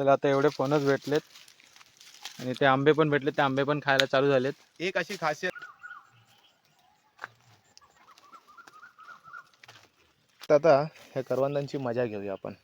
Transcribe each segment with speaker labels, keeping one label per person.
Speaker 1: आपल्याला आता एवढे फणस भेटलेत. आणि ते आंबे पण भेटले ते आंबे पण खायला चालू झालेत.
Speaker 2: एक अशी खासियत. तर आता ह्या करवंदांची मजा घेऊया आपण.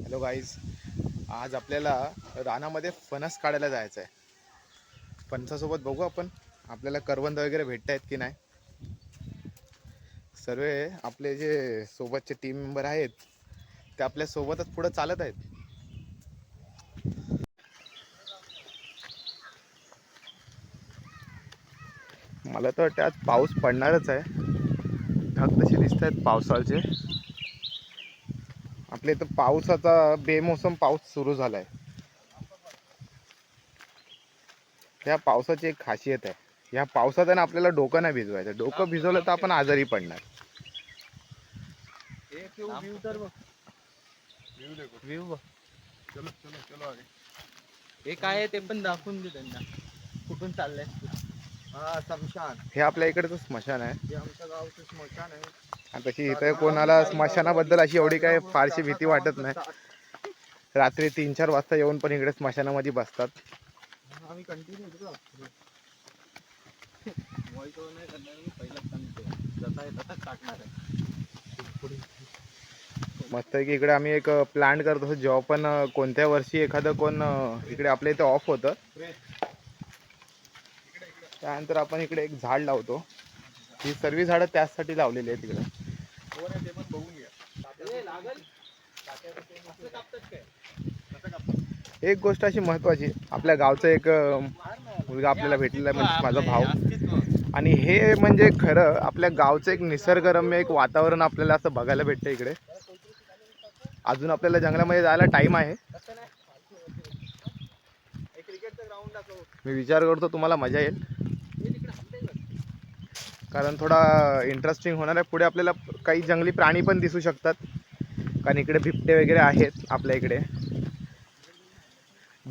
Speaker 2: हॅलो गाईज आज आपल्याला रानामध्ये फणस काढायला जायचं आहे फणसासोबत बघू आपण आपल्याला करवंद वगैरे भेटत आहेत की नाही. सर्व आपले जे सोबतचे टीम मेंबर आहेत ते आपल्या सोबतच पुढे चालत आहेत. मला तर वाटतं आज पाऊस पडणारच आहे. ढग तसे दिसत आहेत पावसाचे आपल्या इथं पावसाचा बेमोसम पाऊस सुरू झाला आहे त्या पावसाची एक खासियत आहे. ह्या पावसात आहे ना आपल्याला डोकं नाही भिजवायचं. डोकं भिजवलं तर आपण आजारी पडणार.
Speaker 1: हे काय आहे ते पण दाखवून दे त्यांना. कुठून चाललंय?
Speaker 3: हा समशान.
Speaker 2: हे आपल्या इकडचं स्मशान आहे.
Speaker 3: हे आमच्या गावचं स्मशान आहे.
Speaker 2: आणि तशी इथं कोणाला स्मशानाबद्दल अशी एवढी काय फारशी भीती वाटत नाही. रात्री तीन चार वाजता येऊन पण इकडे स्मशानामध्ये बसतात.
Speaker 3: आम्ही कंटिन्यू
Speaker 2: मस्त की इकडे आम्ही एक प्लॅन करत असतो जेव्हा पण कोणत्या वर्षी एखादं कोण इकडे आपल्या इथे ऑफ होतं. त्यानंतर आपण इकडे एक झाड लावतो. ही सर्व झाडं त्याचसाठी लावलेली आहेत इकडे. एक गोष्ट अशी महत्वाची आपल्या गावचा एक मुलगा आपल्याला भेटलेला आहे म्हणजे माझा भाऊ. आणि हे म्हणजे खरं आपल्या गावचं एक निसर्गरम्य एक वातावरण आपल्याला असं बघायला भेटतं इकडे. अजून आपल्याला जंगलामध्ये जायला टाइम आहे. मी विचार करतो तुम्हाला मजा येईल. कारण थोडा इंटरेस्टिंग होणार आहे. पुढे आपल्याला काही जंगली प्राणी पण दिसू शकतात. कारण इकडे बिबटे वगैरे आहेत आपल्या इकडे.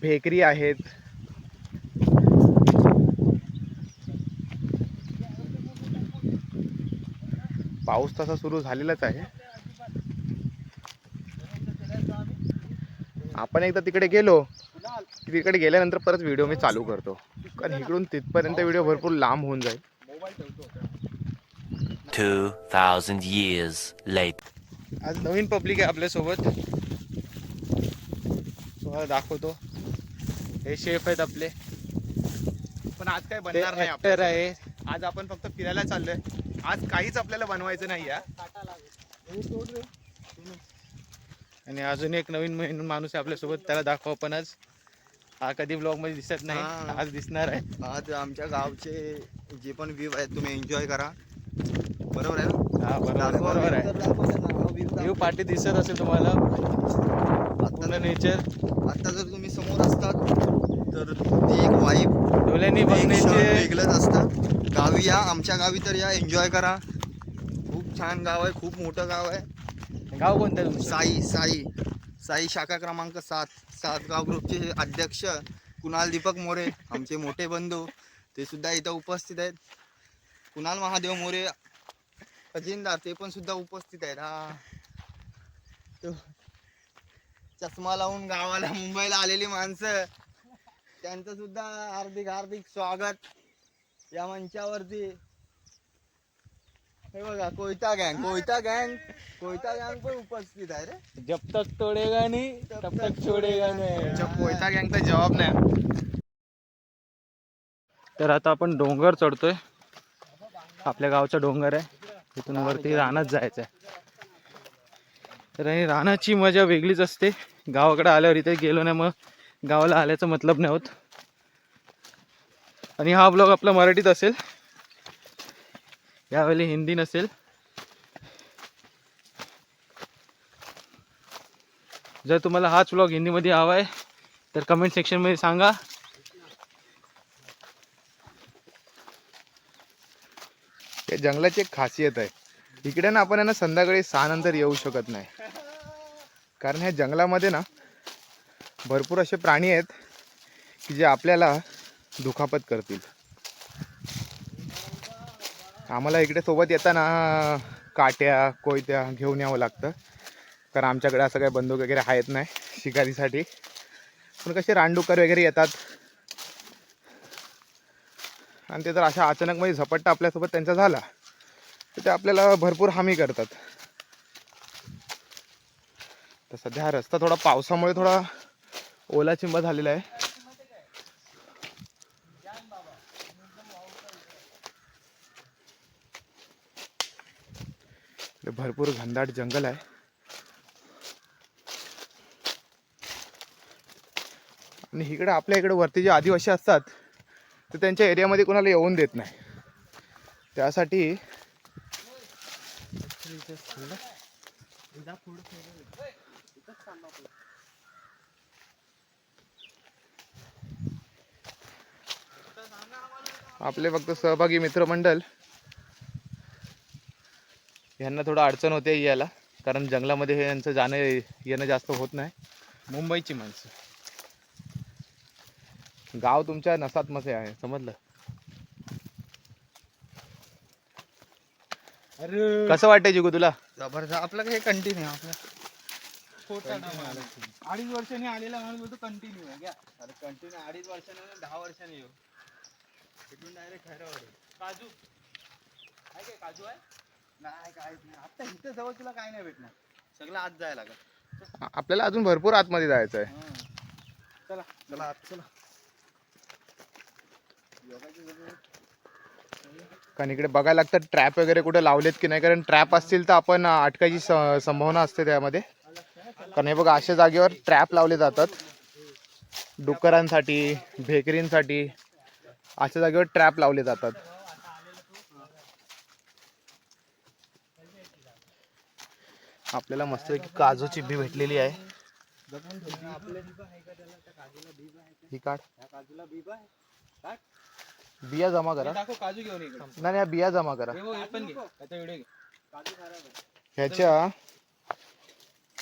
Speaker 2: भेकरी आहेत. पाऊस तसा सुरू झालेलाच आहे. आपण एकदा तिकडे गेलो की तिकडे गेल्यानंतर परत व्हिडिओ मी चालू करतो. कारण इकडून तिथपर्यंत व्हिडिओ भरपूर लांब होऊन जाईल.
Speaker 4: 2,000 years later.
Speaker 1: आज नवीन पब्लिक आहे आपल्यासोबत. तुम्हाला दाखवतो. हे शेफ आहेत आपले.
Speaker 2: पण आज काय बनणार नाही
Speaker 1: ऍक्टर
Speaker 2: आपल्याला.
Speaker 1: आहे.
Speaker 2: आज आपण फक्त फिरायला चाललोय. आज काहीच आपल्याला बनवायचं नाही
Speaker 1: आणि अजून एक नवीन महिन- माणूस आहे आपल्यासोबत त्याला दाखवू आपण आज. हा कधी ब्लॉगमध्ये दिसत नाही.
Speaker 3: हा.
Speaker 1: आज दिसणार आहे.
Speaker 3: आज आमच्या गावचे जे पण व्ह्यू आहेत तुम्ही एन्जॉय करा. बरोबर आहे ना?
Speaker 1: हा बरोबर
Speaker 3: दाखवा
Speaker 1: बरोबर आहे. व्ह्यू. पाठी दिसत असेल तुम्हाला.
Speaker 3: आता
Speaker 1: नेचर
Speaker 3: आता जर तुम्ही समोर असतात तर ती एक वाईब
Speaker 1: डोळ्यांनी
Speaker 3: वेगळंच असतं. गावी या आमच्या गावी तर या. एन्जॉय करा. खूप छान गाव आहे. खूप मोठं गाव आहे.
Speaker 1: गाव कोणतं तुमचं?
Speaker 3: साई साई. साई शाखा क्रमांक सात. सात गाव ग्रुपचे अध्यक्ष कुणाल दीपक मोरे आमचे मोठे बंधू. ते सुद्धा इथं उपस्थित आहेत. कुणाल महादेव मोरे अजिंदार ते पण सुद्धा उपस्थित आहेत. हा. चष्मा लावून गावाला मुंबईला आलेली माणसं. त्यांचं सुद्धा हार्दिक हार्दिक स्वागत. या मंचावरती. हे बघा कोयता गँग कोयता गँग कोयता गँग पण उपस्थित आहे रे.
Speaker 1: जब तक तोडेगा नहीं तब तक छोडेगा नहीं
Speaker 2: जब कोयता गँगचा जवाब नाही.
Speaker 1: तर आता आपण डोंगर चढतोय. आपल्या गावचा डोंगर आहे. तिथून वरती रानात जायचं आहे तर आणि रानाची मजा वेगळीच असते. गावाकडे आल्यावर इथे गेलो नाही मग गावाला आल्याचं मतलब नाही होत. आणि हा ब्लॉग आपला मराठीत असेल. यावेळी हिंदी नसेल. जर तुम्हाला हाच ब्लॉग हिंदीमध्ये हवा आहे तर कमेंट सेक्शनमध्ये सांगा.
Speaker 2: या जंगलाची एक खासियत आहे. इकडे ना आपण आहे ना संध्याकाळी सहा नंतर येऊ शकत नाही. कारण ह्या जंगलामध्ये ना भरपूर असे प्राणी आहेत की जे आपल्याला दुखापत करतील. आम्हाला इकडे सोबत येताना काट्या कोयत्या घेऊन यावं लागतं. कारण आमच्याकडे असं काही बंदूक वगैरे आहेत नाही शिकारीसाठी. पण कसे रानडुकर वगैरे येतात. आणि ते जर अशा अचानकमध्ये झपट्टा आपल्यासोबत त्यांचा झाला. तर ते आपल्याला भरपूर हमी करतात. तर सध्या हा रस्ता थोडा पावसामुळे थोडा ओला चिंबा झालेला आहे. भरपूर घनदाट जंगल आहे. आणि इकडे आपल्या इकडे वरती जे आदिवासी असतात ते त्यांच्या एरियामध्ये कोणाला येऊन देत नाही. त्यासाठी आपले फक्त सहभागी मित्रमंडळ यांना थोडं अडचण होते यायला कारण जंगलामध्ये हे यांचं जाणं येणं जास्त होत नाही.
Speaker 1: मुंबईची माणसं.
Speaker 2: गाव तुमच्या नसातमध्ये आहे समजलं?
Speaker 1: अरे!
Speaker 2: कसं वाटतंय जिगू तुला?
Speaker 3: जबरदस्त. आपलं हे कंटिन्यू आपलं.
Speaker 1: अडीच वर्षांनी आलेला माणूस बोलतो कंटिन्यू आहे
Speaker 3: अरे कंटिन्यू अडीच वर्षाने दहा वर्षाने येऊ. तिथून डायरेक्ट खरं
Speaker 1: काजू. आहे काय काजू आहे?
Speaker 3: नाही काहीच नाही. आता इथं जवळ तुला काय नाही भेटणार. सगळं आत जायला लागत
Speaker 2: आ- आपल्याला अजून भरपूर आतमध्ये जायचं आहे.
Speaker 3: चला. चला आत चला.
Speaker 2: कारण इकडे बघायला लागतं ट्रॅप वगैरे कुठे लावलेत की नाही? कारण ट्रॅप असतील तर आपण अटकायची स- संभावना असते त्यामध्ये. कारण हे बघा अशा जागेवर ट्रॅप लावले जातात. डुकरांसाठी भेकरींसाठी अशा जागेवर ट्रॅप लावले जातात. आपल्याला मस्त काजूची बी भेटलेली आहे. ही काढ. बिया जमा करा.
Speaker 1: काजू घेऊन
Speaker 2: नाही बिया जमा करा. ह्याच्या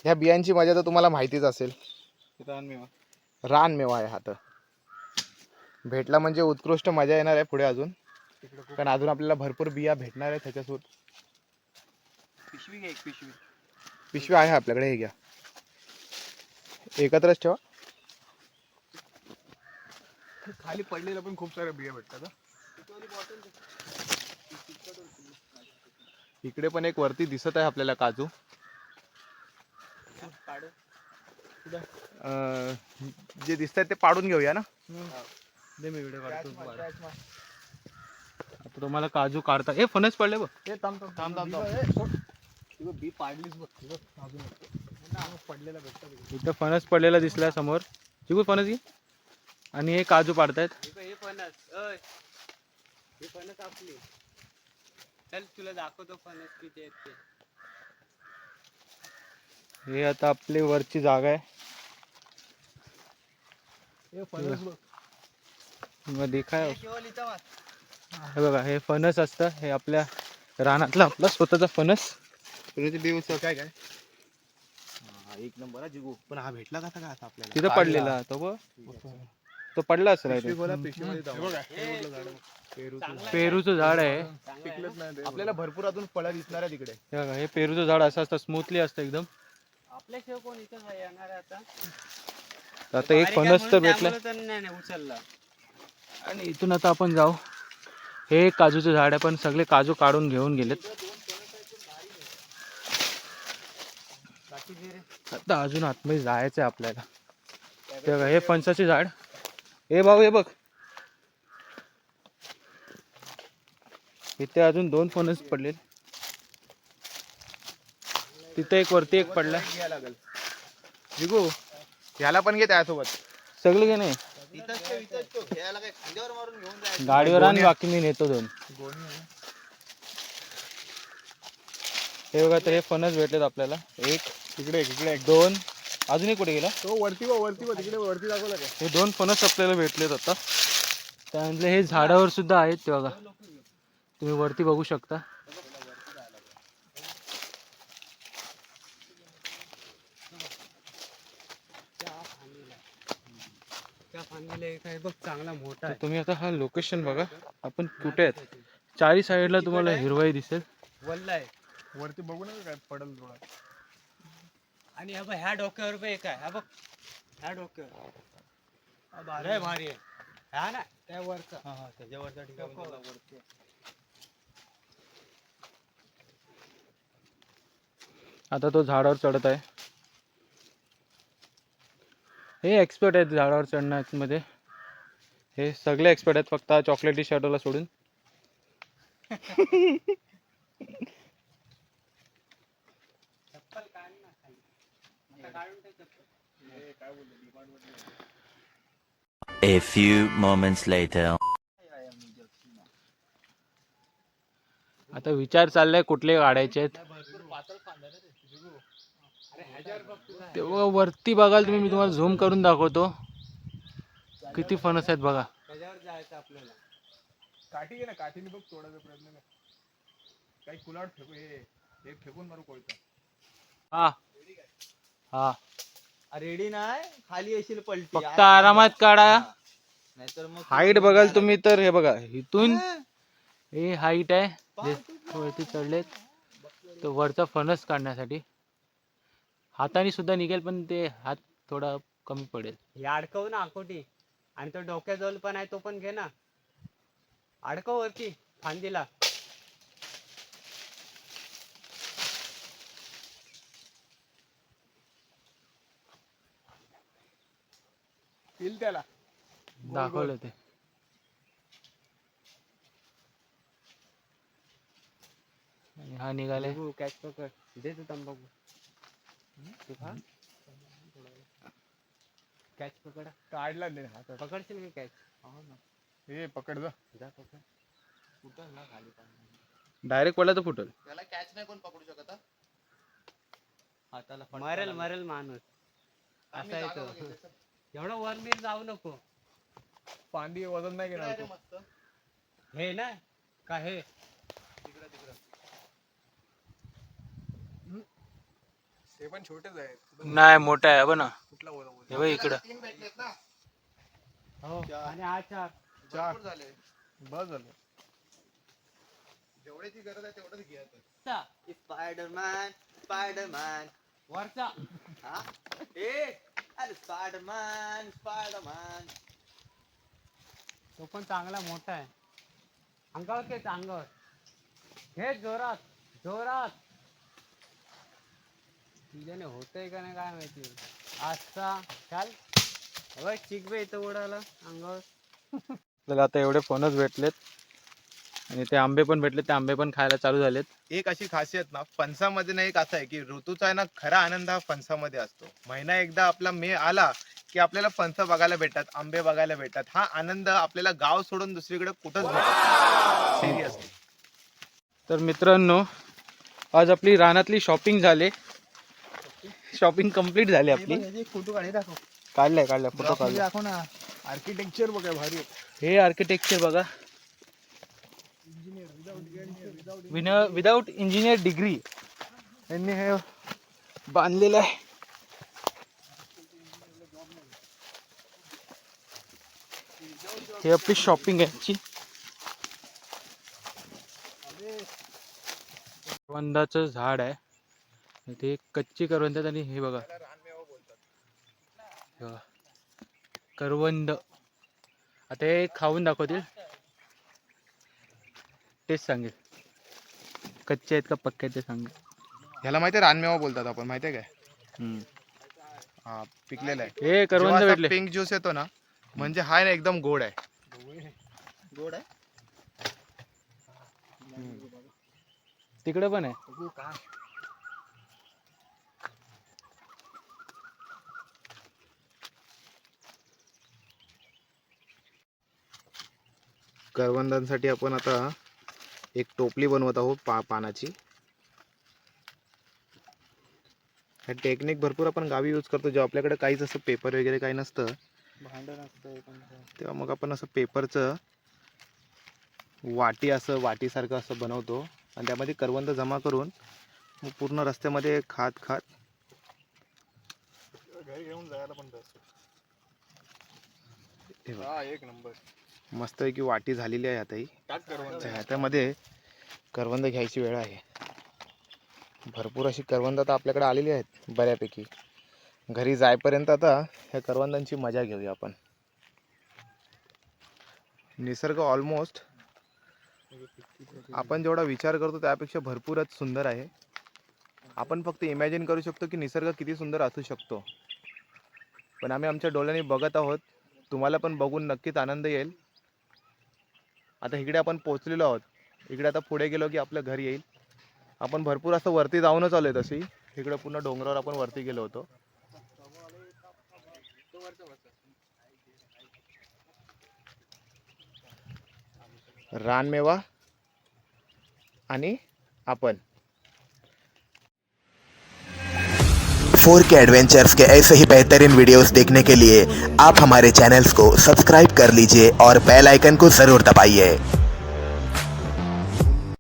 Speaker 2: ह्या बियांची मजा तर तुम्हाला माहितीच असेल.
Speaker 1: रानमेवा
Speaker 2: रानमेवा आहे हा तर. भेटला म्हणजे उत्कृष्ट मजा येणार आहे पुढे अजून. कारण अजून आपल्याला भरपूर बिया भेटणार आहेत ह्याच्यासोबत.
Speaker 1: पिशवी घे एक पिशवी.
Speaker 2: पिशवी आहे आपल्याकडे हे घ्या. एकत्रच ठेवा.
Speaker 3: खाली पडलेलं पण खूप साऱ्या बिया भेटतात
Speaker 2: इकडे पण एक वरती दिसत आहे आपल्याला काजू. अं, जे दिसत आहेत ते पाडून घेऊया ना?
Speaker 1: दे मी व्हिडिओ काढतो आता तुम्हाला काजू काढता ए फणस पडले बघ.
Speaker 3: थांब थांब थांब बी पाडलीच बघ. अजून पडलेला भेटतात
Speaker 1: इथं फणस पडलेला दिसला समोर. चिकू फणस घे. आणि हे काजू पाडतायत.
Speaker 3: हे फणस अय हे फणस आपली. चल तुला दाखवतो फणस किती आहेत ते.
Speaker 1: हे आता आपली वरची जागा आहे.
Speaker 3: हे
Speaker 1: देखाय.
Speaker 3: वाच.
Speaker 1: हे बघा हे फणस असतं. हे आपल्या रानातला आपला स्वतःचा फणस.
Speaker 2: काय काय?
Speaker 3: एक नंबर जिगू. पण हा भेटला काय आता आपल्याला?
Speaker 1: तिथं पडलेला तो तो पडला असेल. पेरूचं झाड. आहे.
Speaker 2: आपल्याला भरपूर अजून फळं दिसणार आहे तिकडे
Speaker 1: हे बघा हे पेरूचं झाड असं असतं स्मूथली असतं एकदम.
Speaker 3: कोण इथं येणार आता.
Speaker 1: आता एक फणस तर
Speaker 3: नाही नाही उचलला.
Speaker 1: आणि इथून आता आपण जाऊ. हे काजूचं झाड आहे पण सगळे काजू काढून घेऊन गेलेत. आता अजून आतमध्ये जायचं आहे आपल्याला. हे फणसाचे झाड. हे भाऊ हे बघ. इथे अजून दोन फणस पडले तिथे एक वरती एक पडला.
Speaker 2: जिगू ह्याला पण घे त्यासोबत.
Speaker 1: सगळे घे नाही.
Speaker 3: इथंच तो इथंच. तो खेळायला काय खांद्यावर मारून घेऊन जायचं?
Speaker 1: गाडीवर आणि बाकी मी नेतो दोन. हे बघा तर हे फणस भेटलेत आपल्याला. एक
Speaker 2: तिकडे इकडे
Speaker 1: दोन. अजून एक कुठे गेला?
Speaker 2: तो वरती बघ वरती बघ तिकडे वरती दाखवलं
Speaker 1: हे दोन फणस आपल्याला भेटलेत आता. त्यामधले हे झाडावर सुद्धा आहेत ते बघा. तुम्ही वरती बघू शकता.
Speaker 5: आणलेलं काय बघ चांगला मोठा
Speaker 1: तर तुम्ही आता हा लोकेशन बघा. आपण कुठे आहेत? चारी साईडला तुम्हाला हिरवाई दिसेल.
Speaker 5: वल्ला आहे.
Speaker 2: वरती बघू नका काय पडल थोडा
Speaker 5: आणि हा बघ ह्या डोक्यावर बघ एक आहे. हा बघ ह्या डोक्यावर. लय भारी आहे हा ना त्या वरचा. हा हा त्याच्यावरचा ठिकाण
Speaker 1: आता तो झाडावर चढत आहे. हे एक्सपर्ट आहेत झाडावर चढण्यामध्ये. हे सगळे एक्सपर्ट आहेत फक्त चॉकलेटी शर्टला सोडून.
Speaker 4: A few moments later.
Speaker 1: आता विचार चाललाय कुठले काढायचे आहेत. तेव्हा वरती बघाल तुम्ही मी तुम्हाला झूम करून दाखवतो. किती फणस आहेत बघा.
Speaker 5: त्याच्यावर जायचं आपल्याला?
Speaker 2: काठी घे ना काठीने बघ तोडायचा प्रयत्न कर. काही कुलाट फेकू हे हे फेकून मारू कोळता
Speaker 1: हा. हा.
Speaker 3: रेडी नाही? खाली येशील पलटी.
Speaker 1: फक्त आरामात काढा.
Speaker 3: नाहीतर मग
Speaker 1: हाईट बघाल तुम्ही तर हे बघा इथून हे. हाईट आहे. जे वरती चढलेत. तो वरचा फणस काढण्यासाठी. हाताने सुद्धा निघेल पण ते हात थोडा कमी पडेल.
Speaker 5: हे अडकव ना अकोटी आणि तो डोक्याजवळ पण आहे तो पण घे ना. अडकव वरती फांदीला.
Speaker 2: पिल त्याला.
Speaker 1: दाखवलं ते. आणि हा निघाले
Speaker 5: कॅच पकड दे तू तंबाखू. कॅच पकड.
Speaker 2: काढला नाही हातात.
Speaker 5: पकडशील की कॅच
Speaker 2: हे पकड जा.
Speaker 5: जा पकड.
Speaker 3: कुठं ना खाली
Speaker 1: डायरेक्ट पडला तर फुटल.
Speaker 3: त्याला कॅच नाही कोण पकडू शकत हा? हाताला फटका
Speaker 5: मरेल
Speaker 3: लागला.
Speaker 5: मरेल माणूस.
Speaker 3: आम्ही
Speaker 5: असा
Speaker 3: जागा
Speaker 5: येतो
Speaker 3: बघितली.
Speaker 5: एवढं वर मीर जाऊ नको.
Speaker 2: पांडी वजन नाही घेणार
Speaker 3: आहे रे
Speaker 2: तू.
Speaker 3: मस्त.
Speaker 5: हे ना का हे
Speaker 3: तिकडे तिकडे
Speaker 2: ते पण छोटेच आहेत.
Speaker 1: नाही मोठा आहे बघ ना.
Speaker 2: कुठला वजन
Speaker 1: हे बघ इकडं.
Speaker 3: तीन भेटलेत ना.
Speaker 5: हो आणि हा चार.
Speaker 2: चार.
Speaker 3: भरपूर झाले.
Speaker 2: बस झालं.
Speaker 3: जेवढ्याची गरज आहे तेवढंच घ्या स्पायडरमॅन स्पायडरमॅन.
Speaker 5: वरचा.
Speaker 3: हा? ए अरे स्पायडरमॅन स्पायडरमॅन.
Speaker 5: तो पण चांगला मोठा आहे. अंगावर खेच अंगावर. हे जोरात जोरात. तुझ्याने होतंय का नाही काय माहिती. आजचा चाल. हे बघ चिकबे इथं उडाला अंगावर.
Speaker 1: आपल्याला आता एवढे फणस भेटलेत. आणि ते आंबे पण भेटले ते आंबे पण खायला चालू झालेत.
Speaker 2: एक अशी खासियत ना फणसामध्ये ना एक असं आहे की ऋतूचा आहे ना खरा आनंद हा फणसामध्ये असतो. महिना एकदा आपला मे आला की आपल्याला फणस बघायला भेटतात आंबे बघायला भेटतात. हा आनंद आपल्याला गाव सोडून दुसरीकडे कुठंच भेटत सिरियस
Speaker 1: तर मित्रांनो आज आपली रानातली शॉपिंग झाली. शॉपिंग कंप्लीट झाली आपली.
Speaker 2: फोटो काढे दाखव.
Speaker 1: काढलाय काढलाय फोटो काढलाय.
Speaker 2: दाखव ना आर्किटेक्चर बघा भारी.
Speaker 1: हे आर्किटेक्चर बघा. विदाउट इंजिनियर डिग्री यांनी हे बांधलेलं आहे. हे आपली शॉपिंग आहे करवंदाचं झाड आहे. ते कच्ची करवंद आहेत आणि हे बघा. हे बघा. करवंद. आता हे खाऊन दाखवतील. तेच सांगेल. कच्चे आहेत का पक्के आहेत ते सांगेल.
Speaker 2: ह्याला माहिती आहे रानमेवा बोलतात आपण माहिती आहे काय?
Speaker 1: हम्म.
Speaker 2: हा पिकलेला आहे.
Speaker 1: हे करवंद भेटले.
Speaker 2: पिंक ज्यूस येतो ना म्हणजे हा आहे ना एकदम गोड आहे.
Speaker 3: गोड आहे?
Speaker 1: तिकडे पण आहे.
Speaker 2: करवंदांसाठी आपण आता एक टोपली बनवत आहोत पा पानाची. हा टेक्निक भरपूर आपण गावी यूज करतो जेव्हा आपल्याकडे काहीच असं पेपर वगैरे काही नसतं
Speaker 3: भांडण असतं
Speaker 2: तेव्हा मग आपण असं पेपरचं वाटी असं वाटीसारखं असं बनवतो. आणि त्यामध्ये करवंद जमा करून मग पूर्ण रस्त्यामध्ये खात खात घरी घेऊन जायला पण
Speaker 3: एक नंबर
Speaker 2: मस्तपैकी वाटी झालेली आहे आता ही
Speaker 3: टाक करवंद.
Speaker 2: ह्याच्यामध्ये करवंद घ्यायची वेळ आहे. भरपूर अशी करवंद आता आपल्याकडे आलेली आहेत बऱ्यापैकी. घरी जायपर्यंत आता ह्या करवंदांची मजा घेऊया आपण. निसर्ग ऑलमोस्ट आपण जेवढा विचार करतो त्यापेक्षा भरपूरच सुंदर आहे. आपण फक्त इमॅजिन करू शकतो की निसर्ग किती सुंदर असू शकतो. पण आम्ही आमच्या डोळ्यांनी बघत आहोत. तुम्हाला पण बघून नक्कीच आनंद येईल. आता इकडे आपण पोचलेलो आहोत. इकडे आता पुढे गेलो की आपलं घर येईल. आपण भरपूर असं वरती जाऊनच आलोय तशी. इकडे पूर्ण डोंगरावर आपण वरती गेलो होतो. रानमेवा आणि आपण.
Speaker 6: फोर के एडवेंचर्स के ऐसे ही बेहतरीन वीडियोस देखने के लिए आप हमारे चैनल्स को सब्सक्राइब कर लीजिए और बेल आइकन को ज़रूर दबाइए।